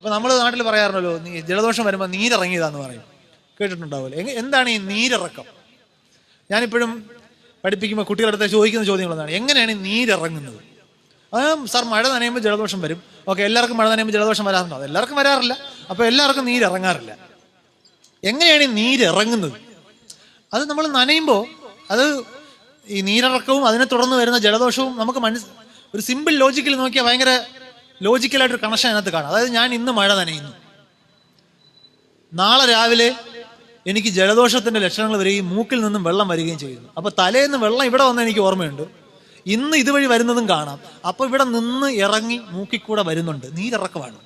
അപ്പൊ നമ്മൾ നാട്ടിൽ പറയാറുണ്ടല്ലോ നീ ജലദോഷം വരുമ്പോൾ നീരിറങ്ങിയതാന്ന് പറയും. കേട്ടിട്ടുണ്ടാവില്ല എന്താണ് ഈ നീരിറക്കം? ഞാനിപ്പോഴും പഠിപ്പിക്കുമ്പോൾ കുട്ടികളുടെ അടുത്ത് ചോദിക്കുന്ന ചോദ്യങ്ങളെന്താണ് എങ്ങനെയാണ് ഈ നീരിറങ്ങുന്നത്? അത് സാർ മഴ നനയുമ്പോൾ ജലദോഷം വരും. ഓക്കെ എല്ലാവർക്കും മഴ നനയുമ്പോൾ ജലദോഷം വരാറുണ്ടോ? എല്ലാവർക്കും വരാറില്ല. അപ്പോൾ എല്ലാവർക്കും നീരിറങ്ങാറില്ല. എങ്ങനെയാണ് ഈ നീരിറങ്ങുന്നത്? അത് നമ്മൾ നനയുമ്പോൾ അത് ഈ നീരിറക്കവും അതിനെ തുടർന്ന് വരുന്ന ജലദോഷവും നമുക്ക് മനസ്സ് ഒരു സിമ്പിൾ ലോജിക്കിൽ നോക്കിയാൽ ഭയങ്കര ലോജിക്കലായിട്ടൊരു കണക്ഷൻ അതിനകത്ത് കാണാം. അതായത് ഞാൻ ഇന്ന് മഴ നനയുന്നു. നാളെ രാവിലെ എനിക്ക് ജലദോഷത്തിന്റെ ലക്ഷണങ്ങൾ വരികയും മൂക്കിൽ നിന്നും വെള്ളം വരികയും ചെയ്യുന്നു. അപ്പോൾ തലേന്ന് വെള്ളം ഇവിടെ വന്ന എനിക്ക് ഓർമ്മയുണ്ട്. ഇന്ന് ഇതുവഴി വരുന്നതും കാണാം. അപ്പോൾ ഇവിടെ നിന്ന് ഇറങ്ങി മൂക്കിക്കൂടെ വരുന്നുണ്ട്. നീരിറക്കമാണ്.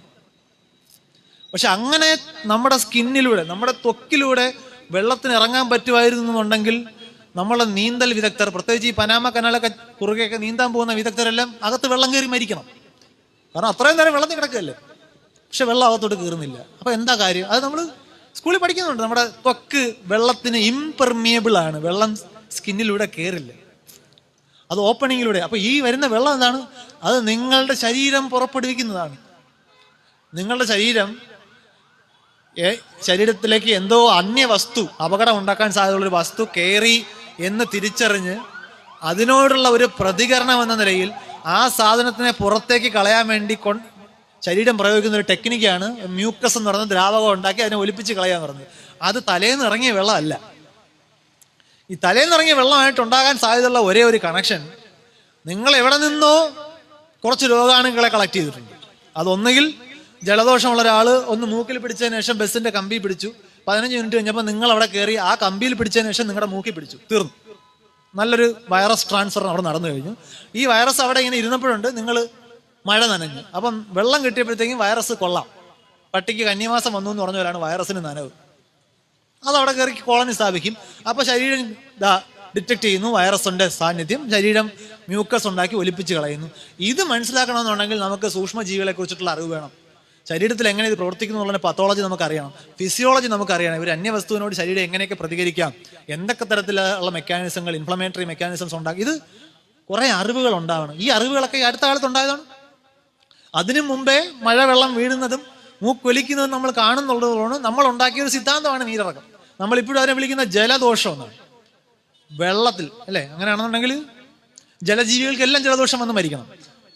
പക്ഷെ അങ്ങനെ നമ്മുടെ സ്കിന്നിലൂടെ നമ്മുടെ ത്വക്കിലൂടെ വെള്ളത്തിന് ഇറങ്ങാൻ പറ്റുമായിരുന്നുണ്ടെങ്കിൽ നമ്മളെ നീന്തൽ വിദഗ്ധർ പ്രത്യേകിച്ച് ഈ പനാമ കനാലൊക്കെ കുറുകെയൊക്കെ നീന്താൻ പോകുന്ന വിദഗ്ധരെല്ലാം അകത്ത് വെള്ളം കയറി മരിക്കണം. കാരണം അത്രയും നേരം വെള്ളത്തിൽ കിടക്കുകയല്ലേ? പക്ഷെ വെള്ളം അകത്തോട്ട് കയറുന്നില്ല. അപ്പൊ എന്താ കാര്യം? അത് നമ്മൾ സ്കൂളിൽ പഠിക്കുന്നുണ്ട്. നമ്മുടെ ത്വക്ക് വെള്ളത്തിന് ഇംപെർമിയബിൾ ആണ്. വെള്ളം സ്കിന്നിലൂടെ കയറില്ല അത് ഓപ്പണിങ്ങിലൂടെ അപ്പൊ ഈ വരുന്ന വെള്ളം എന്താണ്? അത് നിങ്ങളുടെ ശരീരം പുറപ്പെടുവിക്കുന്നതാണ്. നിങ്ങളുടെ ശരീരം ശരീരത്തിലേക്ക് എന്തോ അന്യ വസ്തു അപകടം ഉണ്ടാക്കാൻ സാധ്യതയുള്ള ഒരു വസ്തു കയറി എന്ന് തിരിച്ചറിഞ്ഞ് അതിനോടുള്ള ഒരു പ്രതികരണം എന്ന നിലയിൽ ആ സാധനത്തിനെ പുറത്തേക്ക് കളയാൻ വേണ്ടി കൊ ശരീരം പ്രയോഗിക്കുന്ന ഒരു ടെക്നിക്കാണ് മ്യൂക്കസ് എന്ന് പറയുന്ന ദ്രാവകം ഉണ്ടാക്കി അതിനെ ഒലിപ്പിച്ച് കളയാൻ പറഞ്ഞത്. അത് തലേന്ന് ഇറങ്ങിയ വെള്ളമല്ല. ഈ തലേന്ന് ഇറങ്ങിയ വെള്ളമായിട്ട് ഉണ്ടാകാൻ സാധ്യതയുള്ള ഒരേ ഒരു കണക്ഷൻ നിങ്ങൾ എവിടെ നിന്നോ കുറച്ച് രോഗാണുക്കളെ കളക്ട് ചെയ്തിട്ടുണ്ട്. അതൊന്നുകിൽ ജലദോഷമുള്ള ഒരാൾ ഒന്ന് മൂക്കിൽ പിടിച്ചതിന് ശേഷം ബസ്സിന്റെ കമ്പി പിടിച്ചു. പതിനഞ്ച് മിനിറ്റ് കഴിഞ്ഞപ്പോൾ നിങ്ങൾ അവിടെ കയറി ആ കമ്പിയിൽ പിടിച്ചതിന് ശേഷം നിങ്ങളുടെ മൂക്കിൽ പിടിച്ചു. തീർന്നു. നല്ലൊരു വൈറസ് ട്രാൻസ്ഫർ അവിടെ നടന്നു കഴിഞ്ഞു. ഈ വൈറസ് അവിടെ ഇങ്ങനെ ഇരുന്നപ്പോഴുണ്ട് നിങ്ങൾ മഴ നനഞ്ഞു. അപ്പം വെള്ളം കിട്ടിയപ്പോഴത്തേക്കും വൈറസ് കൊള്ളാം. പട്ടിക്ക് കന്നിമാസം വന്നു എന്ന് പറഞ്ഞവരാണ് വൈറസിന് നനവ്. അത് അവിടെ കയറി കോളനി സ്ഥാപിക്കും. അപ്പൊ ശരീരം ദാ ഡിറ്റക്ട് ചെയ്യുന്നു വൈറസിന്റെ സാന്നിധ്യം. ശരീരം മ്യൂക്കസ് ഉണ്ടാക്കി ഒലിപ്പിച്ച് കളയുന്നു. ഇത് മനസ്സിലാക്കണമെന്നുണ്ടെങ്കിൽ നമുക്ക് സൂക്ഷ്മജീവികളെ കുറിച്ചിട്ടുള്ള അറിവ് വേണം. ശരീരത്തിൽ എങ്ങനെ ഇത് പ്രവർത്തിക്കുന്നു എന്നുള്ള പത്തോളജി നമുക്കറിയണം. ഫിസിയോളജി നമുക്കറിയണം. ഇവർ അന്യവസ്തുവിനോട് ശരീരം എങ്ങനെയൊക്കെ പ്രതികരിക്കാം? എന്തൊക്കെ തരത്തിലുള്ള മെക്കാനിസങ്ങൾ ഇൻഫ്ലമേറ്ററി മെക്കാനിസംസ് ഉണ്ടാകും ഇത് കുറെ അറിവുകൾ ഉണ്ടാവണം. ഈ അറിവുകളൊക്കെ ഈ അടുത്ത കാലത്ത് ഉണ്ടായതാണ്. അതിനു മുമ്പേ മഴ വെള്ളം വീഴുന്നതും മൂക്കൊലിക്കുന്നതും നമ്മൾ കാണുന്നുള്ളതുകൊണ്ട് നമ്മൾ ഉണ്ടാക്കിയ ഒരു സിദ്ധാന്തമാണ് നീരിറക്കം നമ്മൾ ഇപ്പോഴും അതിനെ വിളിക്കുന്ന ജലദോഷം എന്നാണ്. വെള്ളത്തിൽ അല്ലേ? അങ്ങനെയാണെന്നുണ്ടെങ്കിൽ ജലജീവികൾക്കെല്ലാം ജലദോഷം വന്ന് മരിക്കണം.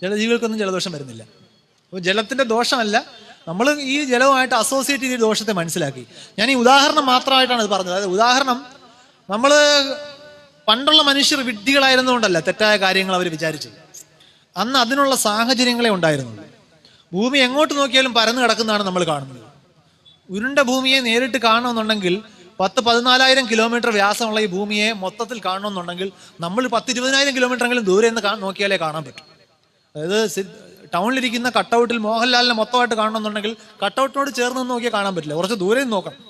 ജലജീവികൾക്കൊന്നും ജലദോഷം വരുന്നില്ല. അപ്പോൾ ജലത്തിന്റെ ദോഷമല്ല. നമ്മൾ ഈ ജലവുമായിട്ട് അസോസിയേറ്റ് ചെയ്ത് ദോഷത്തെ മനസ്സിലാക്കി. ഞാൻ ഈ ഉദാഹരണം മാത്രമായിട്ടാണ് ഇത് പറഞ്ഞത്. അതായത് ഉദാഹരണം നമ്മൾ പണ്ടുള്ള മനുഷ്യർ വിഡ്ഢികളായിരുന്നുകൊണ്ടല്ല തെറ്റായ കാര്യങ്ങൾ അവർ വിചാരിച്ചത്. അന്ന് അതിനുള്ള സാഹചര്യങ്ങളെ ഉണ്ടായിരുന്നുള്ളൂ. ഭൂമി എങ്ങോട്ട് നോക്കിയാലും പരന്നു കിടക്കുന്നതാണ് നമ്മൾ കാണുന്നത്. ഉരുണ്ട ഭൂമിയെ നേരിട്ട് കാണണമെന്നുണ്ടെങ്കിൽ പത്ത് പതിനാലായിരം കിലോമീറ്റർ വ്യാസമുള്ള ഈ ഭൂമിയെ മൊത്തത്തിൽ കാണണമെന്നുണ്ടെങ്കിൽ നമ്മൾ പത്ത് ഇരുപതിനായിരം കിലോമീറ്റർ എങ്കിലും ദൂരെ നിന്ന് നോക്കിയാലേ കാണാൻ പറ്റും. അതായത് ടൗണിലിരിക്കുന്ന കട്ടൗട്ടിൽ മോഹൻലാലിനെ മൊത്തമായിട്ട് കാണണമെന്നുണ്ടെങ്കിൽ കട്ടൗട്ടിനോട് ചേർന്ന് നോക്കിയാൽ കാണാൻ പറ്റില്ല. കുറച്ച് ദൂരെ നിന്ന് നോക്കണം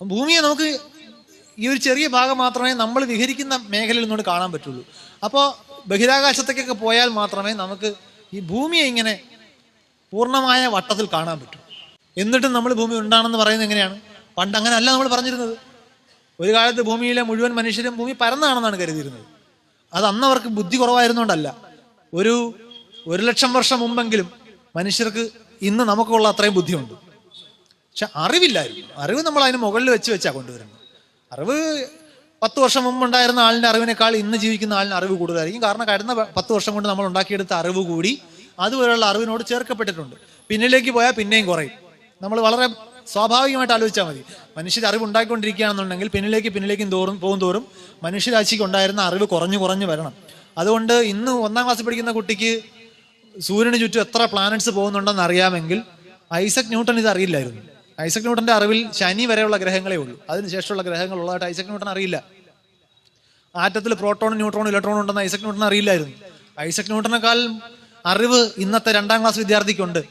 ഭൂമിയെ നമുക്ക് ഈ ഒരു ചെറിയ ഭാഗം മാത്രമേ നമ്മൾ വിഹരിക്കുന്ന മേഖലയിൽ നിന്നോട് കാണാൻ പറ്റുള്ളൂ. അപ്പോൾ ബഹിരാകാശത്തേക്കൊക്കെ പോയാൽ മാത്രമേ നമുക്ക് ഈ ഭൂമിയെ ഇങ്ങനെ പൂർണമായ വട്ടത്തിൽ കാണാൻ പറ്റൂ. എന്നിട്ടും നമ്മൾ ഭൂമി ഉണ്ടാണെന്ന് പറയുന്നത് എങ്ങനെയാണ്? പണ്ട് അങ്ങനെ അല്ല നമ്മൾ പറഞ്ഞിരുന്നത്. ഒരു കാലത്ത് ഭൂമിയിലെ മുഴുവൻ മനുഷ്യരും ഭൂമി പരന്നാണെന്നാണ് കരുതിയിരുന്നത്. അത് അന്ന് അവർക്ക് ബുദ്ധി കുറവായിരുന്നുകൊണ്ടല്ല. ഒരു ഒരു ലക്ഷം വർഷം മുമ്പെങ്കിലും മനുഷ്യർക്ക് ഇന്ന് നമുക്കുള്ള അത്രയും ബുദ്ധിയുണ്ട്. പക്ഷെ അറിവില്ലായിരുന്നു. അറിവ് നമ്മൾ അതിന് മുകളിൽ വെച്ച് വെച്ചാ കൊണ്ടുവരുന്നത്. അറിവ് പത്ത് വർഷം മുമ്പ് ഉണ്ടായിരുന്ന ആളിന്റെ അറിവിനേക്കാൾ ഇന്ന് ജീവിക്കുന്ന ആളിന് അറിവ് കൂടുതലായിരിക്കും. കാരണം കഴിഞ്ഞ പത്ത് വർഷം കൊണ്ട് നമ്മൾ ഉണ്ടാക്കിയെടുത്ത അറിവ് കൂടി അതുപോലെയുള്ള അറിവിനോട് ചേർക്കപ്പെട്ടിട്ടുണ്ട്. പിന്നിലേക്ക് പോയാൽ പിന്നെയും കുറയും. നമ്മൾ വളരെ സ്വാഭാവികമായിട്ട് ആലോചിച്ചാൽ മതി. മനുഷ്യർ അറിവ് ഉണ്ടാക്കിക്കൊണ്ടിരിക്കുകയാണെന്നുണ്ടെങ്കിൽ പിന്നിലേക്ക് പിന്നിലേക്കും തോറും പോകും തോറും മനുഷ്യരാശിക്ക് ഉണ്ടായിരുന്ന അറിവ് കുറഞ്ഞു കുറഞ്ഞു വരണം. അതുകൊണ്ട് ഇന്ന് ഒന്നാം ക്ലാസ്സിൽ പഠിക്കുന്ന കുട്ടിക്ക് സൂര്യന് ചുറ്റും എത്ര പ്ലാനറ്റ്സ് പോകുന്നുണ്ടെന്ന് അറിയാമെങ്കിൽ ഐസക് ന്യൂട്ടൺ ഇത് അറിയില്ലായിരുന്നു. ഐസക് ന്യൂട്ടന്റെ അറിവിൽ ശനി വരെയുള്ള ഗ്രഹങ്ങളെ ഉള്ളൂ. അതിനുശേഷമുള്ള ഗ്രഹങ്ങൾ ഉള്ളതായിട്ട് ഐസക് ന്യൂട്ടൺ അറിയില്ല. ആറ്റത്തിൽ പ്രോട്ടോണും ന്യൂട്രോണും ഇലക്ട്രോണും ഉണ്ടെന്ന് ഐസക് ന്യൂട്ടൺ അറിയില്ലായിരുന്നു. ഐസക് ന്യൂട്ടനേക്കാൾ അറിവ് ഇന്നത്തെ രണ്ടാം ക്ലാസ് വിദ്യാർത്ഥിക്കുണ്ട്.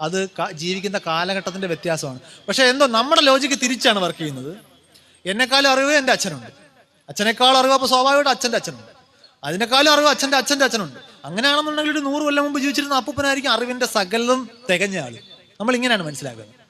അത് ജീവിക്കുന്ന കാലഘട്ടത്തിന്റെ വ്യത്യാസമാണ്. പക്ഷെ എന്തോ നമ്മുടെ ലോജിക്ക് തിരിച്ചാണ് വർക്ക് ചെയ്യുന്നത്. എന്നെക്കാളും അറിവ് എന്റെ അച്ഛനുണ്ട്. അച്ഛനേക്കാൾ അറിവ് അപ്പോൾ സ്വാഭാവികമായിട്ട് അച്ഛന്റെ അച്ഛനുണ്ട്. അതിനേക്കാളും അറിവ് അച്ഛന്റെ അച്ഛന്റെ അച്ഛനുണ്ട്. അങ്ങനെയാണെന്നുണ്ടെങ്കിൽ ഒരു നൂറ് കൊല്ലം മുമ്പ് ജീവിച്ചിരുന്ന അപ്പൂപ്പനായിരിക്കും അറിവിന്റെ സകലം തികഞ്ഞ ആൾ. നമ്മൾ ഇങ്ങനെയാണ് മനസ്സിലാക്കുന്നത്.